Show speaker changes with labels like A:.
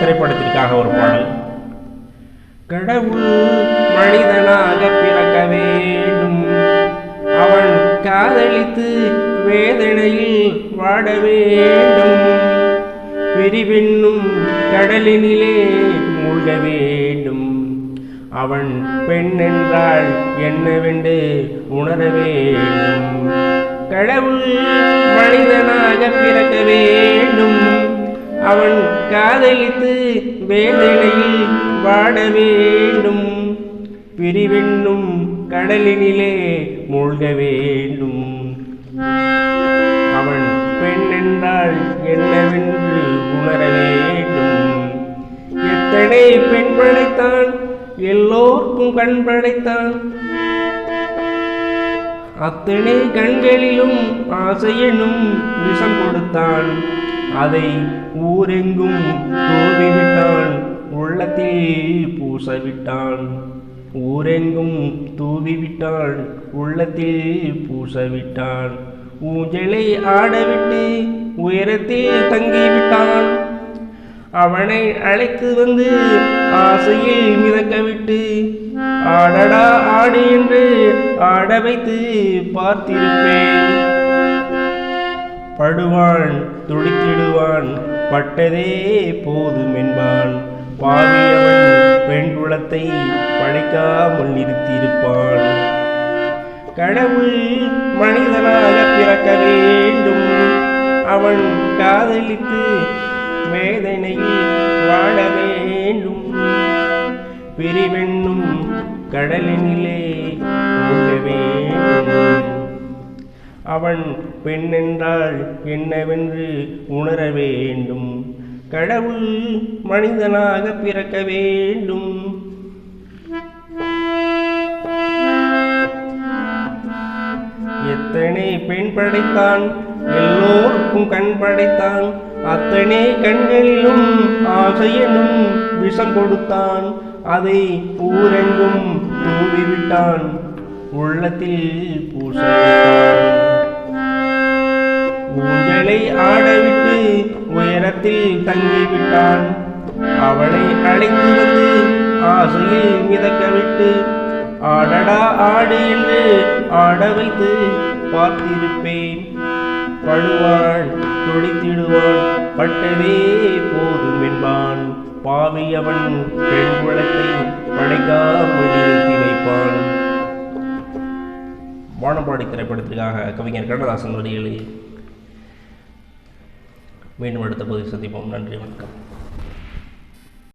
A: திரைப்படத்திற்காக ஒரு பாடல். கடவுள் மனிதனாக பிறக்க வேண்டும். அவன் காதலித்து வேதனையில் வாட வேண்டும். பிரிவென்னும் கடலினிலே மூழ்க வேண்டும். அவன் பெண் என்றால் என்னவென்று உணர வேண்டும். கடவுள் மனிதனாக பிறக்க அவன் காதலித்து வேதனையில் வாட வேண்டும். பிரிவென்னும் கடலினிலே மூழ்க வேண்டும். அவன் பெண் என்றால் என்னவென்று உணர வேண்டும். எத்தனை பெண் படைத்தான்? எல்லோருக்கும் கண் படைத்தான். அத்தனை கண்களிலும் ஆசையனும் விஷம் கொடுத்தான். அதை ஊரெங்கும் தூவிவிட்டான் உள்ளத்தில் பூசவிட்டான் ஊரெங்கும் தூவிவிட்டான் உள்ளத்தில் பூசவிட்டான் ஊஞ்சலை ஆடவிட்டு உயரத்தில் தங்கிவிட்டான் அவனை அழைத்து வந்து ஆசையில் மிதக்க விட்டு ஆடடா ஆடு என்று ஆட வைத்து பார்த்திருப்பேன். படுவான் துடித்திடுவான். பட்டதே போதும் என்பான் பாவியவன் பெண் குலத்தை படைக்காமல் நிறுத்தியிருப்பான். கடவுள் மனிதனாக பிறக்க வேண்டும். அவன் காதலித்து வேதனையில் வாழ வேண்டும். பிரிவெண்ணும் கடலினிலே அவன் பெண் என்றால் என்னவென்று உணர வேண்டும். கடவுள் மனிதனாக பிறக்க வேண்டும். எத்தனை பெண் படைத்தான் எல்லோருக்கும் கண் படைத்தான். அத்தனை கண்களிலும் ஆசையனும் விஷம் கொடுத்தான். அதை ஊரெங்கும் தூவிவிட்டான். உள்ளத்தில் பூசவிட்டான் ஊஞ்சலை ஆடவிட்டு உயரத்தில் தங்கிவிட்டான். அவளை அழைத்து வந்து ஆசையில் மிதக்கவிட்டு ஆடடா ஆடு என்று ஆட வைத்து பார்த்திருப்பேன். படுவாள் துடித்திடுவான் பட்டதே போதும் என்பான். பாவி அவன் பெண் குளத்தை படைக்காமல் நிறுத்தி வைப்பான் வானம்பாடி திரைப்படத்திற்காக கவிஞர் கண்ணதாசன் வரிகளில் மீண்டும் அடுத்த பகுதியில் சந்திப்போம். நன்றி வணக்கம்.